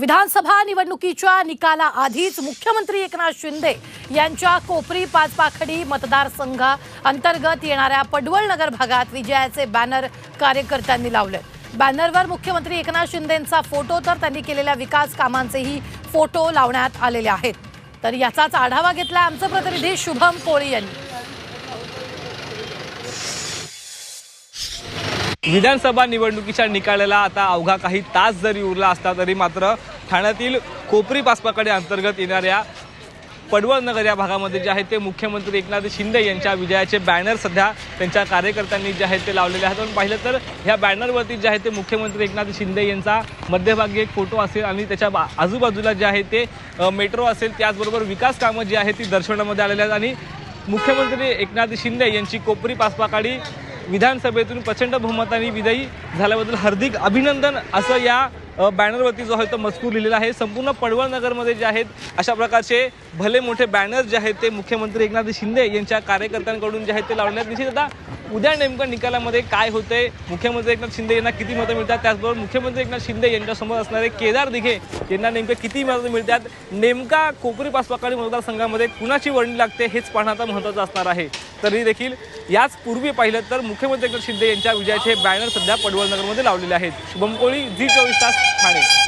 विधानसभा निवडणुकीच्या निकालाआधीच मुख्यमंत्री एकनाथ शिंदे यांच्या कोपरी पाचपाखडी मतदारसंघा अंतर्गत येणाऱ्या पडवळ नगर भागात विजयाचे बॅनर कार्यकर्त्यांनी लावले. बॅनरवर मुख्यमंत्री एकनाथ शिंदेंचा फोटो तर त्यांनी केलेल्या विकास कामांचेही फोटो लावण्यात आलेले आहेत. तर याचाच आढावा घेतला आमचे प्रतिनिधी शुभम कोळी यांनी. विधानसभा निवडणुकीच्या निकालाला आता अवघा काही तास जरी उरला असला तरी मात्र ठाण्यातील कोपरी पासपाकडे अंतर्गत येणाऱ्या पडवळ नगर या भागामध्ये जे आहे ते मुख्यमंत्री एकनाथ शिंदे यांच्या विजयाचे बॅनर सध्या त्यांच्या कार्यकर्त्यांनी जे आहेत ते लावलेले आहेत. पण पाहिलं तर ह्या बॅनरवरती जे आहे ते मुख्यमंत्री एकनाथ शिंदे यांचा मध्यभागी एक फोटो असेल आणि त्याच्या बा आजूबाजूला जे आहे ते मेट्रो असेल त्याचबरोबर विकास कामं जी आहेत ती दर्शवण्यामध्ये आलेली आहेत. आणि मुख्यमंत्री एकनाथ शिंदे यांची कोपरी पासपाकाडी विधानसभेतून प्रचंड बहुमताने विजयी झाल्याबद्दल हार्दिक अभिनंदन असं या बॅनरवरती जो आहे तो मजकूर लिहिलेला आहे. संपूर्ण पडवळ नगरमध्ये जे आहेत अशा प्रकारचे भले मोठे बॅनर जे आहेत ते मुख्यमंत्री एकनाथ शिंदे यांच्या कार्यकर्त्यांकडून जे आहेत ते लावण्यात निश्चित आता उद्या नेमकं निकालामध्ये काय होते मुख्यमंत्री एकनाथ शिंदे यांना किती मतं मिळतात? त्याचबरोबर मुख्यमंत्री एकनाथ शिंदे यांच्यासमोर असणारे केदार दिघे यांना नेमकं किती मतं मिळतात? नेमका कोपरी पासपाकाळी मतदारसंघामध्ये कुणाची वर्णी लागते हेच पाहणं आता महत्त्वाचं असणार आहे. तरी देखील याच पूर्वी पाहिलं तर मुख्यमंत्री एकनाथ शिंदे यांच्या विजयाचे बॅनर सध्या पडवळ नगरमध्ये लावलेले आहेत. शुभम कोळी झी चोवीस तास ठाणे.